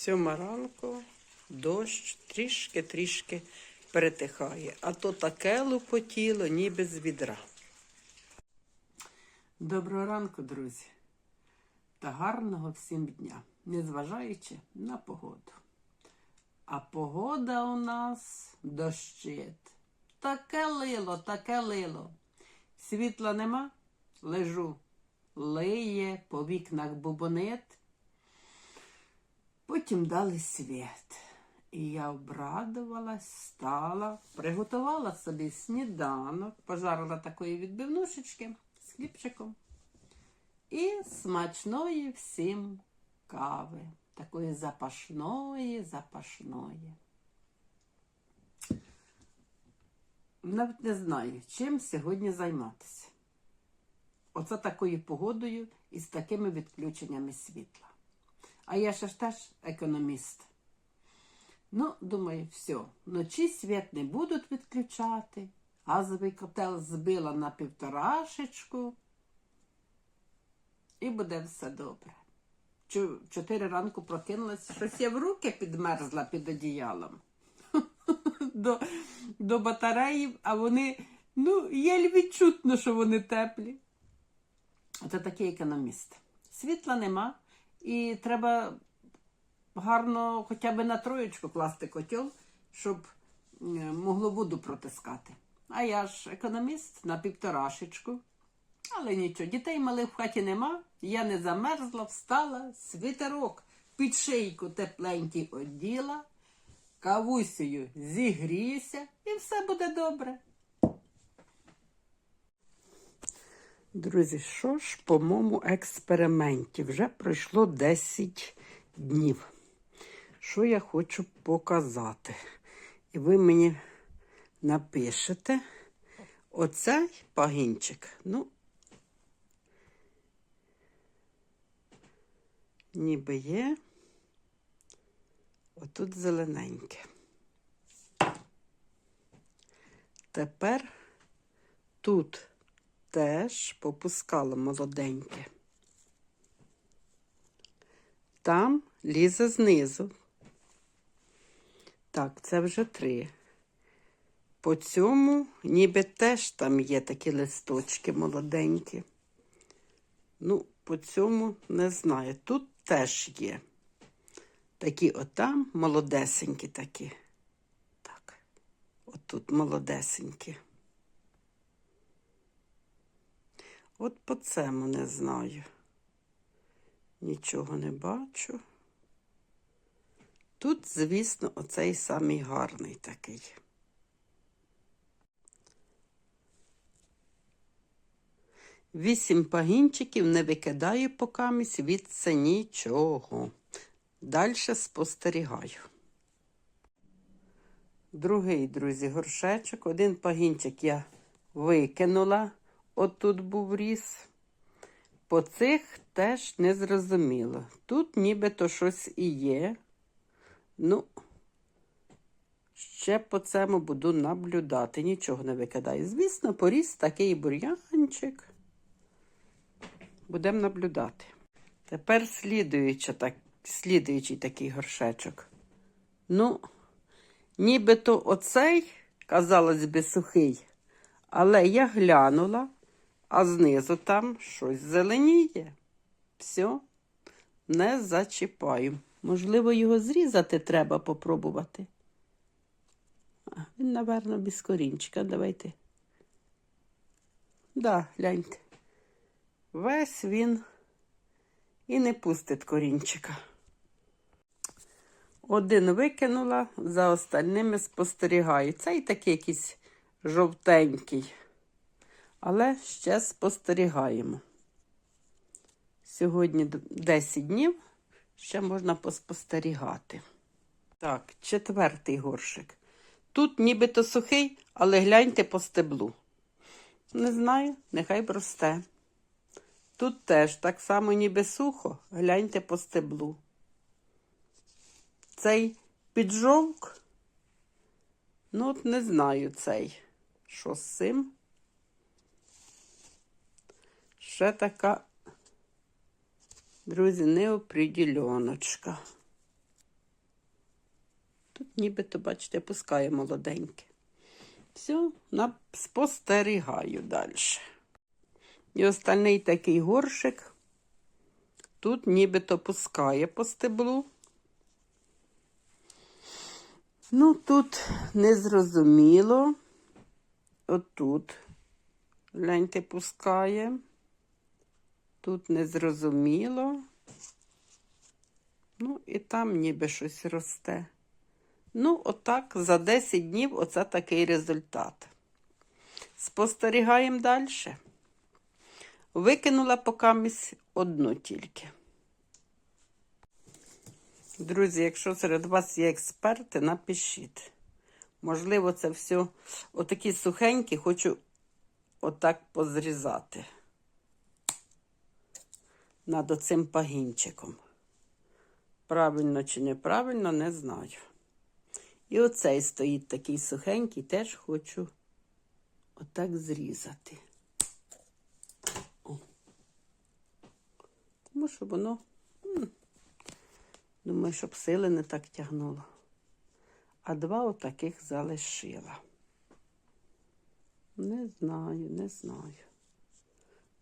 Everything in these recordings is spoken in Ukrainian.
Сьома ранку, дощ трішки-трішки перетихає, а то таке лупотіло, ніби з відра. Доброго ранку, друзі, та гарного всім дня, незважаючи на погоду. А погода у нас дощить. Таке лило, таке лило. Світла нема, лежу, лиє, по вікнах бубонит. Потім дали світ. І я обрадувалась, стала, приготувала собі сніданок, пожарила такої відбивнушечки з хлібчиком. І смачної всім кави. Такої запашної, запашної. Навіть не знаю, чим сьогодні займатися. Оце такою погодою і з такими відключеннями світла. А я ще ж теж економіст. Ну, думаю, все, вночі світ не будуть відключати. Газовий котел збила на півторашечку. І буде все добре. Чотири ранку прокинулась, щось я в руки підмерзла під одіялом. До, до батареїв, а вони, ну, є відчутно, що вони теплі. Це такий економіст. Світла нема, і треба гарно хоча б на троєчку класти котел, щоб е, могло воду протискати. А я ж економіст на півторашечку. Але нічого, дітей малих в хаті нема. Я не замерзла, встала, світерок під шийку тепленький оділа, кавусею зігріюся і все буде добре. Друзі, що ж по моєму експерименті? Вже пройшло 10 днів. Що я хочу показати? І ви мені напишете оцей пагінчик. Ну, ніби є. Отут зелененьке. Тепер тут теж попускала молоденьке. Там лізе знизу. Так, це вже три. По цьому ніби теж там є такі листочки молоденькі. Ну, по цьому не знаю. Тут теж є. Такі отам молодесенькі такі. Так, отут молодесенькі. От по цьому не знаю. Нічого не бачу. Тут, звісно, оцей самий гарний такий. Вісім пагінчиків не викидаю покамість від це нічого. Далі спостерігаю. Другий, друзі, горшечок. Один пагінчик я викинула. Отут був ріс. По цих теж не зрозуміло. Тут нібито щось і є. Ну, ще по цьому буду наблюдати. Нічого не викидаю. Звісно, поріс такий бур'янчик. Будемо наблюдати. Тепер слідуючи, так, слідуючий такий горшечок. Ну, нібито оцей, казалось би, сухий, але я глянула, а знизу там щось зеленіє. Все, не зачіпаю. Можливо, його зрізати треба попробувати. Він, напевно, без корінчика. Давайте. Да, гляньте. Весь він і не пустить корінчика. Один викинула, за остальними спостерігаю. Цей такий якийсь жовтенький. Але ще спостерігаємо. Сьогодні 10 днів, ще можна поспостерігати. Так, четвертий горшик. Тут нібито сухий, але гляньте по стеблу. Не знаю, нехай б росте. Тут теж так само ніби сухо, гляньте по стеблу. Цей піджовк, ну от не знаю цей, що з цим. Ще така, друзі, неоприділеночка. тут нібито, бачите, пускає молоденьке. Все, спостерігаю далі. І остальний такий горшик. Тут нібито пускає по стеблу. Ну, тут незрозуміло. Отут, гляньте, пускає. Тут незрозуміло. Ну, і там ніби щось росте. Ну, отак, за 10 днів оце такий результат. Спостерігаємо далі. Викинула покамість одну тільки. Друзі, якщо серед вас є експерти, напишіть. Можливо, це все отакі сухенькі, хочу отак позрізати над оцим пагінчиком. Правильно чи неправильно, не знаю. І оцей стоїть такий сухенький, теж хочу отак зрізати. О. Тому що воно, думаю, щоб сили не так тягнуло. А два отаких залишила. Не знаю, не знаю.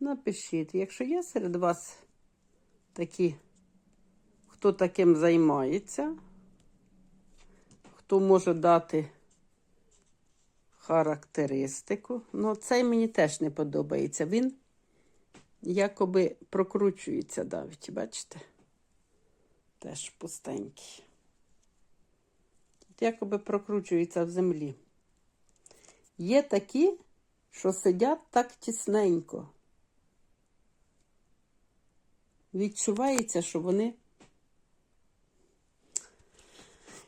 Напишіть, якщо є серед вас такі, хто таким займається, хто може дати характеристику. Ну, цей мені теж не подобається. Він якоби прокручується навіть, бачите? Теж пустенький. Якоби прокручується в землі. Є такі, що сидять так тісненько. Відчувається, що вони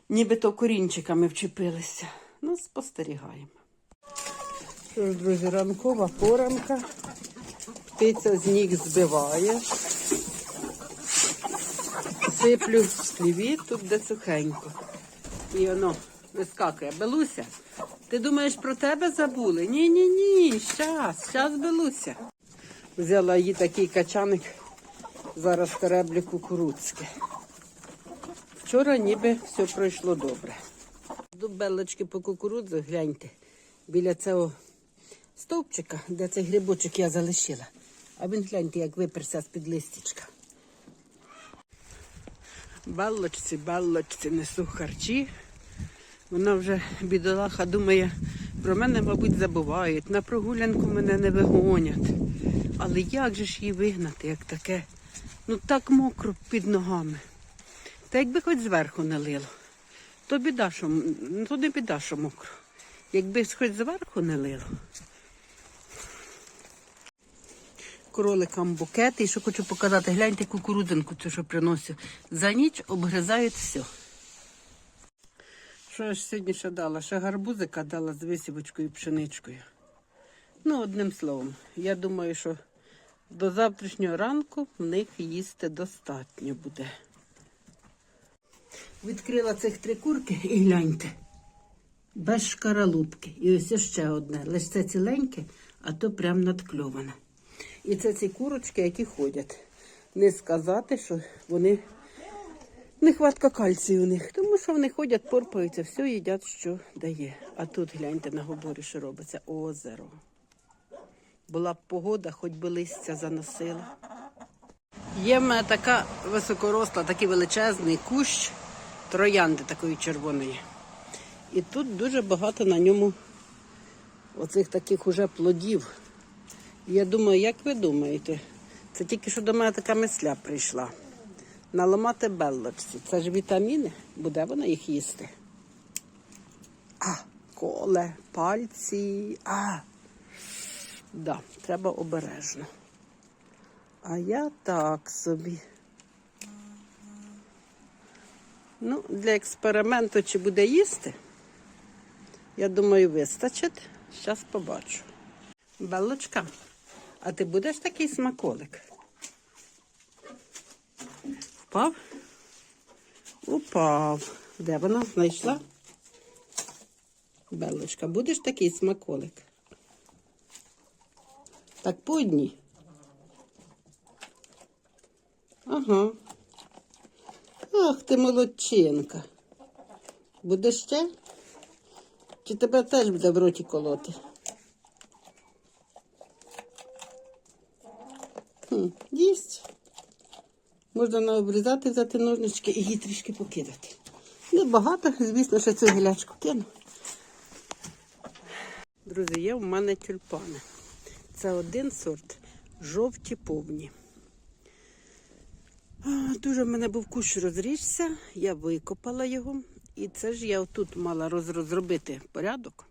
нібито корінчиками вчепилися. Ну, спостерігаємо. Що ж, друзі, ранкова поранка. Птиця з ніг збиває. Сиплю хліві тут де сухенько. І воно вискакує. Белуся, ти думаєш про тебе забули? Ні, ні. Щас, щас, Белуся. Взяла її такий качаник, зараз тереблю кукурудзьке. Вчора ніби все пройшло добре. До белочки по кукурудзу, гляньте, біля цього стовпчика, де цей грибочок я залишила. А він гляньте, як виперся з-під листячка. Беллочці, беллочці несу харчі. Вона вже, бідолаха, думає, про мене, мабуть, забувають. На прогулянку мене не вигонять. Але як же ж її вигнати, як таке? Ну так мокро під ногами. Та якби хоч зверху не лило, то біда, що ну, то не біда, що мокро. Якби хоч зверху не лило. Кроликам букети. І що хочу показати, гляньте кукурудзинку, цю, що приносив. За ніч обгризають все. Що я ж сьогодні ще дала? Ще гарбузика дала з висівочкою і пшеничкою. Ну, одним словом, я думаю, що до завтрашнього ранку в них їсти достатньо буде. Відкрила цих три курки і гляньте. Без шкаралупки. І ось ще одне. Лише це ціленьке, а то прям надкльоване. І це ці курочки, які ходять. Не сказати, що вони нехватка кальцію у них, тому що вони ходять, порпаються, все їдять, що дає. А тут гляньте на гоборі, що робиться озеро. Була б погода, хоч би листя заносила. Є в мене така високоросла, такий величезний кущ троянди такої червоної. І тут дуже багато на ньому оцих таких уже плодів. Я думаю, як ви думаєте, це тільки що до мене така мисля прийшла. Наламати беллочці. Це ж вітаміни, буде вона їх їсти. А, коле, пальці. А. Да, треба обережно. А я так собі. Ну, для експерименту чи буде їсти, я думаю, вистачить. Зараз побачу. Белочка, а ти будеш такий смаколик? Впав? Упав. Де вона знайшла? Белочка, будеш такий смаколик? Так по одній. Ага. Ах ти молодчинка. Буде ще? Чи тебе теж буде в роті колоти? Хм, їсть. Можна наобрізати, взяти ножнички і її трішки покидати. Небагато, звісно, ще цю гілячку кину. Друзі, є в мене тюльпани. Це один сорт жовті повні. Дуже в мене був кущ розрісся, я викопала його. І це ж я отут мала розробити порядок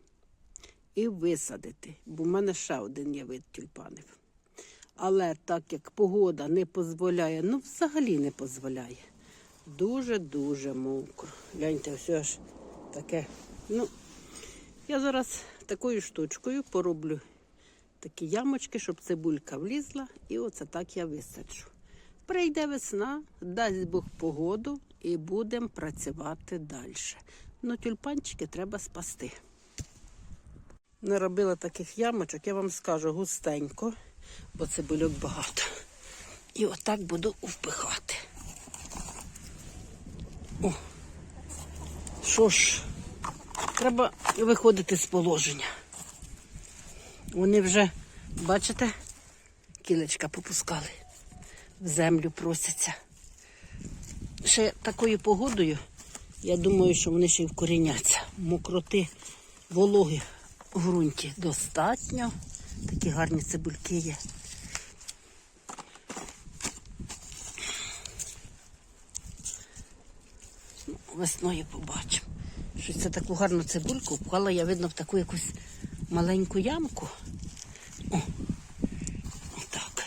і висадити, бо в мене ще один є вид тюльпанів. Але так як погода не дозволяє, ну взагалі не дозволяє. Дуже-дуже мокро. Гляньте, все ж таке. Ну, я зараз такою штучкою пороблю такі ямочки, щоб цибулька влізла, і оце так я висаджу. Прийде весна, дасть Бог погоду і будемо працювати далі. Ну, тюльпанчики треба спасти. Наробила таких ямочок, я вам скажу густенько, бо цибульок багато. І отак буду впихати. О, що ж, треба виходити з положення. Вони вже, бачите, кілечка попускали, в землю просяться. Ще такою погодою, я думаю, що вони ще й вкоріняться. Мокроти, вологи в ґрунті достатньо. Такі гарні цибульки є. Весною побачимо. Щось це таку гарну цибульку вклала я, видно, в таку якусь маленьку ямку. О, отак.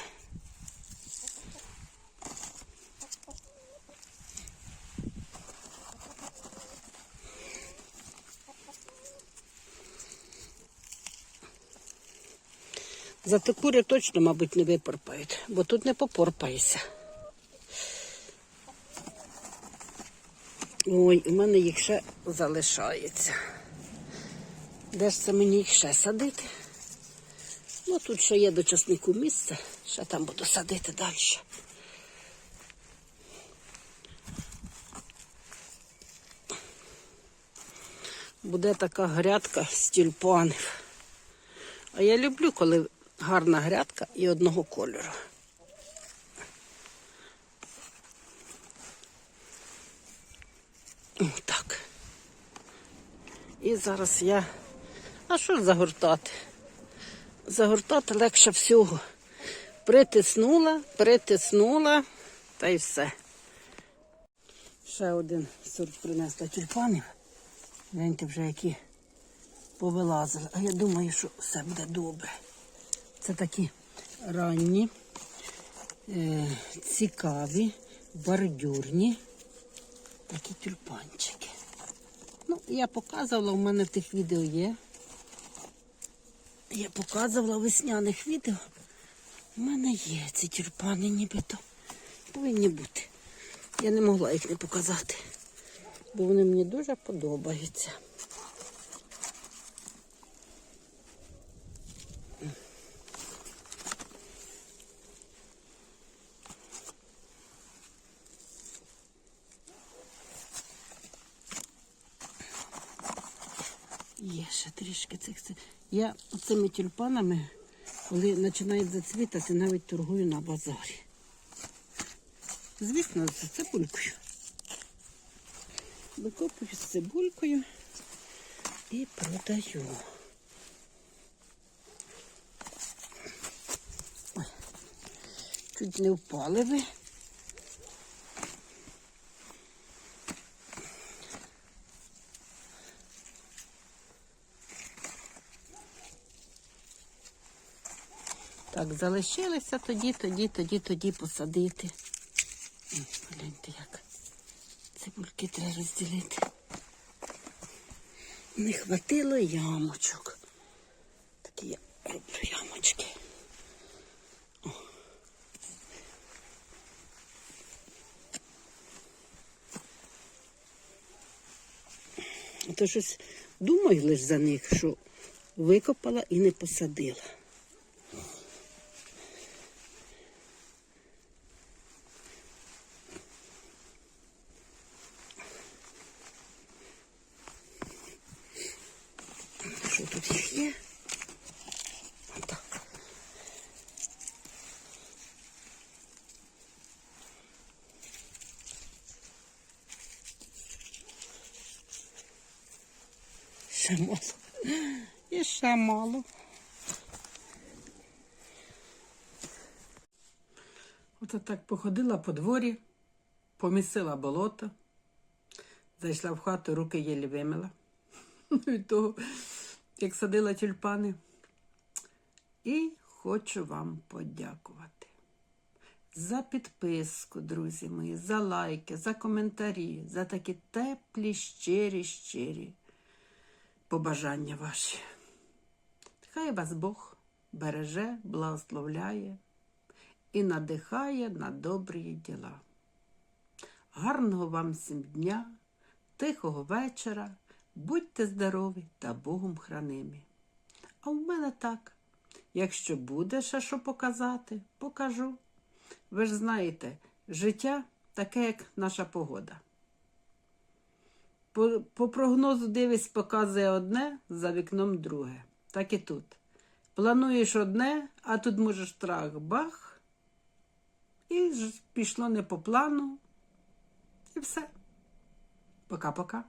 Зато кури точно, мабуть, не випорпають, бо тут не попорпаєшся. Ой, у мене їх ще залишається. Де ж це мені їх ще садити? Ну, тут ще є до часнику місце, ще там буду садити далі. Буде така грядка з тюльпанів. А я люблю, коли гарна грядка і одного кольору. О, Так. І зараз я. А що загортати? Загортати легше всього. Притиснула, притиснула, та й все. Ще один сорт принесла тюльпанів. Гляньте вже які повилазили. А я думаю, що все буде добре. Це такі ранні, е, цікаві, бордюрні такі тюльпанчики. Ну, я показувала, у мене в тих відео є. Я показувала весняних відео. У мене є ці тюльпани нібито. Повинні бути. Я не могла їх не показати, бо вони мені дуже подобаються. Є ще трішки цих. Я цими тюльпанами, коли починають зацвітати, навіть торгую на базарі. Звісно, з цибулькою. Викопую з цибулькою і продаю. Ой, чуть не впали ви. Так, залишилися тоді, тоді, тоді, тоді посадити. Гляньте, як цибульки треба розділити. Не хватило ямочок. Такі я роблю ямочки. О. То щось думаю лише за них, що викопала і не посадила. Що тут їх є? Отак. Ще мало. І мало. Ото так походила по дворі, помісила болото, зайшла в хату, руки єлі вимила. Від того, як садила тюльпани. І хочу вам подякувати за підписку, друзі мої, за лайки, за коментарі, за такі теплі, щирі, щирі побажання ваші. Хай вас Бог береже, благословляє і надихає на добрі діла. Гарного вам всім дня, тихого вечора, будьте здорові та Богом хранимі. А в мене так. Якщо буде ще що показати, покажу. Ви ж знаєте, життя таке, як наша погода. По, по прогнозу дивись, показує одне, за вікном друге. Так і тут. Плануєш одне, а тут можеш трах бах. І пішло не по плану. І все. Пока-пока.